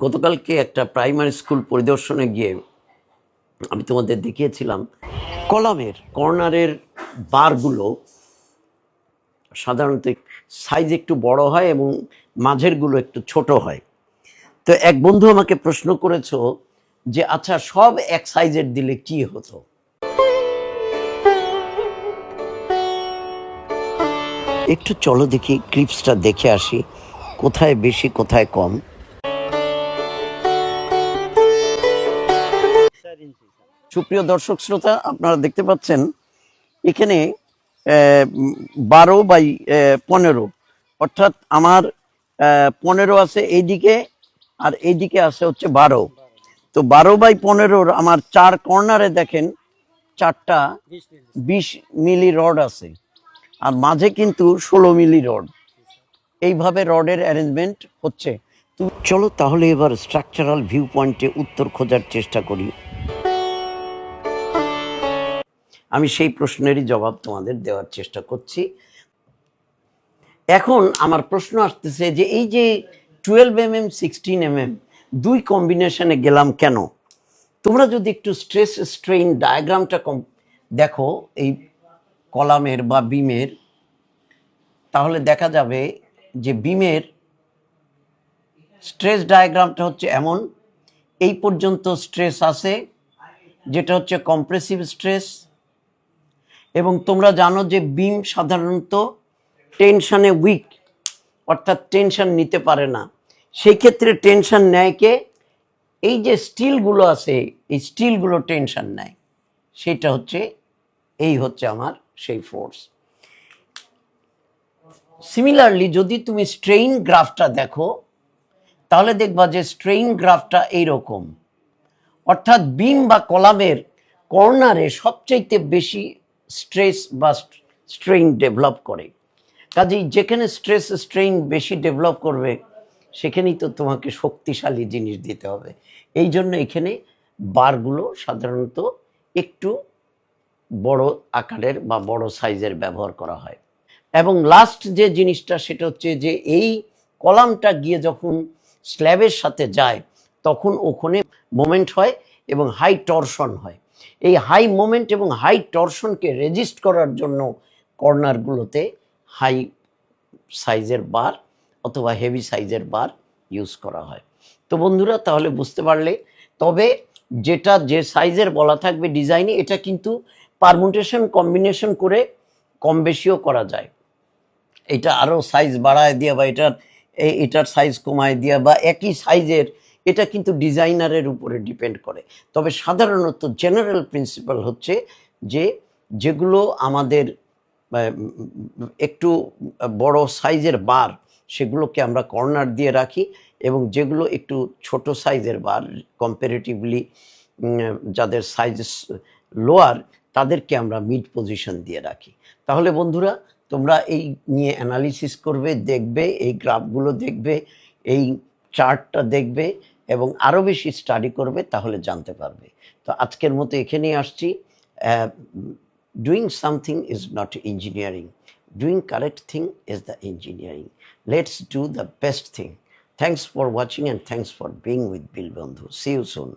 গতকালকে একটা primary school পরিদর্শনে গিয়ে আমি তোমাদের দেখিয়েছিলাম, কলামের, কর্নারের বারগুলো সাধারণত সাইজ একটু বড় হয় এবং মাঝেরগুলো একটু ছোট হয়। তো এক বন্ধু আমাকে প্রশ্ন করেছ যে আচ্ছা সব এক সাইজের দিলে কি হতো? একটু চলো দেখি ক্লিপসটা দেখে আসি, কোথায় বেশি, কোথায় কম। সুপ্রিয় দর্শক শ্রোতা, আপনারা দেখতে পাচ্ছেন এখানে বারো বাই পনেরো। অর্থাৎ আমার পনেরো আছে এইদিকে আর এইদিকে আছে হচ্ছে বারো। তো বারো বাই পনেরোর আমার চার কর্নারে দেখেন, চারটা বিশ মিলি রড আছে। আর মাঝে কিন্তু ষোলো মিলি রড। এইভাবে রডের অ্যারেঞ্জমেন্ট হচ্ছে। চলো তাহলে এবার স্ট্রাকচারাল ভিউ পয়েন্টে উত্তর খোঁজার চেষ্টা করি। আমি সেই প্রশ্নেরই জবাব তোমাদের দেওয়ার চেষ্টা করছি। এখন আমার প্রশ্ন আসতেছে যে এই যে twelve M M sixteen M M দুই কম্বিনেশনে গেলাম কেন? তোমরা যদি একটু স্ট্রেস স্ট্রেইন ডায়াগ্রামটা কম দেখো এই কলামের বা বিমের, তাহলে দেখা যাবে যে বিমের স্ট্রেস ডায়াগ্রামটা হচ্ছে এমন। এই পর্যন্ত স্ট্রেস আছে, যেটা হচ্ছে কম্প্রেসিভ স্ট্রেস এবং তোমরা জানো যে বিম সাধারণত টেনশনে উইক অর্থাৎ টেনশন নিতে পারে না। সেই ক্ষেত্রে টেনশন নেয় কে? এই যে স্টিলগুলো আছে, এই স্টিলগুলো টেনশন নেয়। সেটা হচ্ছে, এই হচ্ছে আমার সেই ফোর্স সিমিলারলি যদি তুমি স্ট্রেইন গ্রাফটা দেখো, তাহলে দেখবা যে স্ট্রেইন গ্রাফটা এইরকম। অর্থাৎ বিম বা কলামের কর্নারে সবচাইতে বেশি স্ট্রেস বা স্ট্রেইন ডেভেলপ করে। কাজেই যেখানে স্ট্রেস, স্ট্রেইন বেশি ডেভেলপ করবে, সেখানেই তো তোমাকে শক্তিশালী জিনিস দিতে হবে। এই জন্য এখানে বারগুলো সাধারণত একটু বড় আকারের বা বড় সাইজের ব্যবহার করা হয়। এবং লাস্ট যে জিনিসটা, সেটা হচ্ছে যে এই কলামটা গিয়ে যখন স্ল্যাবের সাথে যায়, তখন ওখানে মোমেন্ট হয় এবং হাই টর্শন হয়। এই হাই মোমেন্ট এবং হাই টর্শনকে রেজিস্ট করার জন্য কর্নারগুলোতে হাই সাইজের বার অথবা হেভি সাইজের বার ইউজ করা হয়। তো বন্ধুরা, তাহলে বুঝতে পারলে, তবে যেটা যে সাইজের বলা থাকবে ডিজাইনে এটা কিন্তু পারমুটেশন কম্বিনেশন করে কম বেশিও করা যায়। এটা আরও সাইজ বাড়ায় দিয়ে বা এটার এটার সাইজ কমায় দিয়া বা একই সাইজের এটা কিন্তু ডিজাইনারের উপরে ডিপেন্ড করে। তবে সাধারণত জেনারেল প্রিন্সিপাল হচ্ছে যে, যেগুলো আমাদের একটু বড় সাইজের বার, সেগুলোকে আমরা কর্নার দিয়ে রাখি এবং যেগুলো একটু ছোট সাইজের বার কম্পারেটিভলি যাদের সাইজ লোয়ার তাদেরকে আমরা মিড পজিশন দিয়ে রাখি। তাহলে বন্ধুরা, তোমরা এই নিয়ে অ্যানালিসিস করবে, দেখবে, এই গ্রাফগুলো দেখবে, এই চার্টটা দেখবে এবং আরও বেশি স্টাডি করবে, তাহলে জানতে পারবে। তো আজকের মতো এখানেই আসছি। Doing something is not engineering doing correct thing is the engineering let's do the best thing thanks for watching and thanks for being with বিল বন্ধু সি ইউ সুন